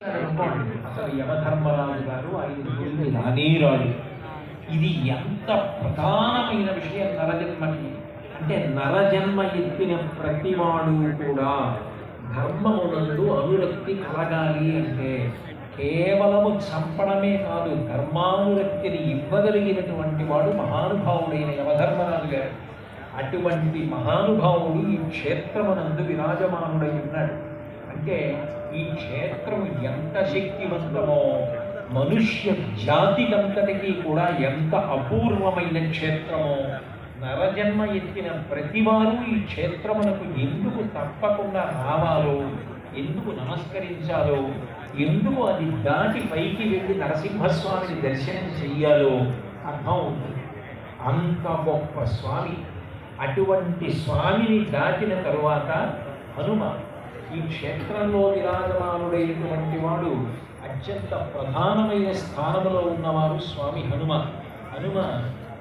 అసలు యమధర్మరాజు గారు ఐదు రోజులు రానేరాడు ఇది ఎంత ప్రధానమైన విషయం నరజన్మకి? అంటే నరజన్మ ఎత్తిన ప్రతివాడు కూడా ధర్మమునందు అనురక్తి కలగాలి అంటే కేవలము చంపడమే కాదు ధర్మానురక్తిని ఇవ్వగలిగినటువంటి వాడు మహానుభావుడైన యమధర్మరాజు గారు. అటువంటి మహానుభావుడు ఈ క్షేత్రమునందు విరాజమానుడై ఉన్నాడు. అంటే ఈ క్షేత్రం ఎంత శక్తివంతమో మనుష్య జాతికంతటికీ కూడా ఎంత అపూర్వమైన క్షేత్రమో నరజన్మ ఎత్తిన ప్రతివారు ఈ క్షేత్రమునకు ఎందుకు తప్పకుండా రావాలో ఎందుకు నమస్కరించాలో ఎందుకు అది దాటి పైకి వెళ్ళి నరసింహస్వామిని దర్శనం చెయ్యాలో అర్థం అవుతుంది అంత గొప్ప స్వామి. అటువంటి స్వామిని దాటిన తరువాత హనుమ ఈ క్షేత్రంలో విరాజమానుడైనటువంటి వాడు అత్యంత ప్రధానమైన స్థానంలో ఉన్నవారు స్వామి హనుమ. హనుమ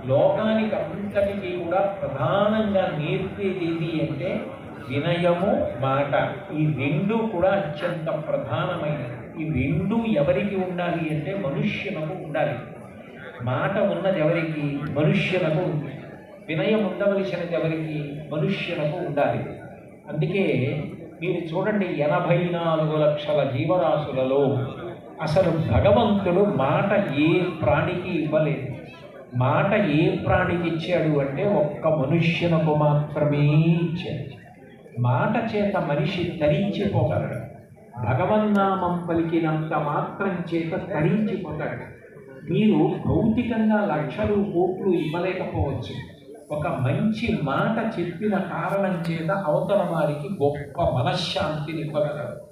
లోకానికి అంతటికీ కూడా ప్రధానంగా నేర్పేది ఏది అంటే వినయము మాట. ఈ రెండు కూడా అత్యంత ప్రధానమైనవి. ఈ రెండు ఎవరికి ఉండాలి అంటే మనుష్యులకు ఉండాలి. మాట ఉన్నది ఎవరికి? మనుష్యులకు ఉంది వినయం ఉండవలసినది ఎవరికి? మనుష్యులకు ఉండాలి. అందుకే మీరు చూడండి ఎనభై నాలుగు లక్షల జీవరాశులలో అసలు భగవంతుడు మాట ఏ ప్రాణికి ఇవ్వలేదు. మాట ఏ ప్రాణికి ఇచ్చాడు అంటే ఒక్క మనుష్యునకు మాత్రమే ఇచ్చాడు. మాట చేత మనిషి తరించిపోగలడు భగవన్నామం పలికినంత మాత్రం చేత తరించిపోతాడు. మీరు భౌతికంగా లక్షలు కోట్లు ఇవ్వలేకపోవచ్చు. ఒక మంచి మాట చెప్పిన కారణం చేత అవతల వారికి గొప్ప మనశ్శాంతిని ఇవ్వగలరు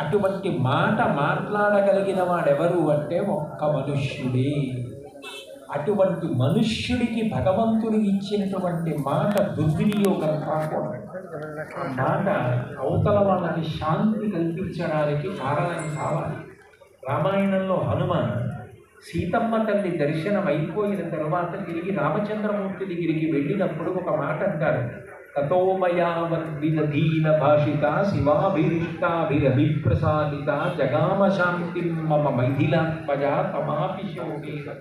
అటువంటి మాట మాట్లాడగలిగిన వాడెవరు అంటే ఒక్క మనుష్యుడే. అటువంటి మనుష్యుడికి భగవంతుడు ఇచ్చినటువంటి మాట దుర్వినియోగం కాకూడదు. ఆ మాట అవతల వాళ్ళకి శాంతి కల్పించడానికి కారణం కావాలి. రామాయణంలో హనుమాన్ సీతమ్మ తల్లి దర్శనం అయిపోయిన తర్వాత తిరిగి రామచంద్రమూర్తి దగ్గరికి వెళ్ళినప్పుడు ఒక మాట అంటారు. తతోమయావద్విదధీన భాషిత శివాభిరిష్టాభిరభిప్రసాదిత జగామ శాంతి మమ మైథిలాత్మజ తమాపి శోకేన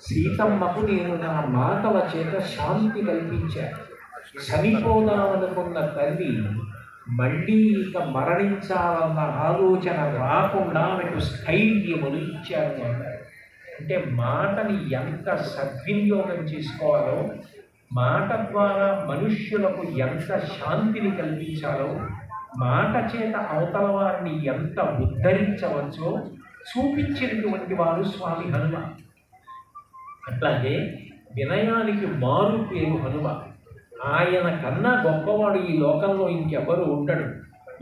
సీతమ్మకు నేను నా మాటల చేత శాంతి కల్పించాను. చనిపోదామనుకున్న తల్లి మళ్ళీ ఇక మరణించాలన్న ఆలోచన రాకుండా ఆమెకు స్థైర్యములు ఇచ్చారు అన్నారు అంటే మాటని ఎంత సద్వినియోగం చేసుకోవాలో మాట ద్వారా మనుష్యులకు ఎంత శాంతిని కల్పించాలో మాట చేత అవతల వారిని ఎంత ఉద్ధరించవచ్చో చూపించినటువంటి వారు స్వామి హనుమ. అట్లాగే వినయానికి మారు పేరు హనుమ. ఆయన కన్నా గొప్పవాడు ఈ లోకంలో ఇంకెవరు ఉండడు.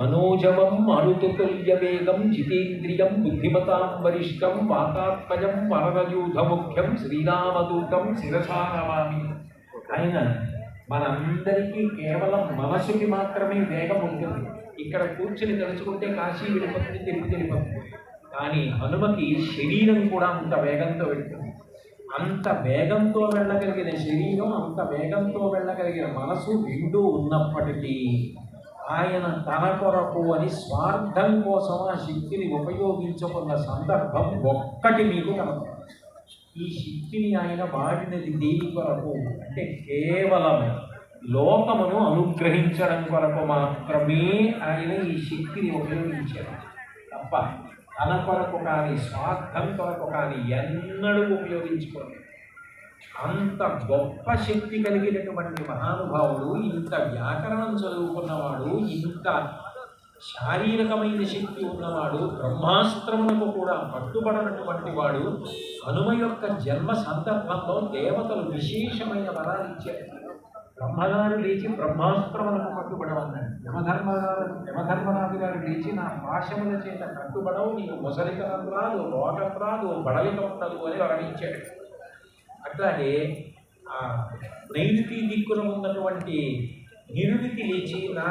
మనోజవం అనుతుల్యవేగం జితేంద్రియం బుద్ధిమతాం వరిష్టం వాతాత్మజం వరదయూధ ముఖ్యం శ్రీరామదూతం శిరసారవామి ఆయన మనందరికీ కేవలం మనసుకి మాత్రమే వేగం ఉంటుంది. ఇక్కడ కూర్చుని తలుచుకుంటే కాశీ వెళ్ళిపోతుంది తెలుగు వెళ్ళిపోతుంది కానీ హనుమకి శరీరం కూడా అంత వేగంతో వెళ్తుంది. అంత వేగంతో వెళ్ళగలిగిన శరీరం అంత వేగంతో వెళ్ళగలిగిన మనసు రెండు ఉన్నప్పటికీ ఆయన తన కొరకు అని స్వార్థం కోసం ఆ శక్తిని ఉపయోగించుకున్న సందర్భం ఒక్కటి మీకు కనపడుతుంది. ఈ శక్తిని ఆయన వాడినది దేని కొరకు? అంటే కేవలం లోకమును అనుగ్రహించడం కొరకు మాత్రమే ఆయన ఈ శక్తిని ఉపయోగించారు తప్ప ధన కొరకు కానీ స్వార్థం కొరకు కానీ ఎన్నడూ ఉపయోగించుకోలేదు. అంత గొప్ప శక్తి కలిగినటువంటి మహానుభావుడు ఇంత వ్యాకరణం చదువుకున్నవాడు ఇంత శారీరకమైన శక్తి ఉన్నవాడు బ్రహ్మాస్త్రములకు కూడా పట్టుబడినటువంటి వాడు హనుమ యొక్క జన్మ సందర్భంలో దేవతలు విశేషమైన వరాలు ఇచ్చారు. బ్రహ్మగారు లేచి బ్రహ్మాస్త్రములకు పట్టుబడమన్నాడు యమధర్మ యమధర్మరాజు గారు లేచి నా పాశముల చేత కట్టుబడవు నీకు ముసలితనం రాదు రోగం రాదు బడలిక ఉండదు అని వర్ణించాడు. అట్లాగే నైరుతి దిక్కున ఉన్నటువంటి నిరుడికి లేచి నా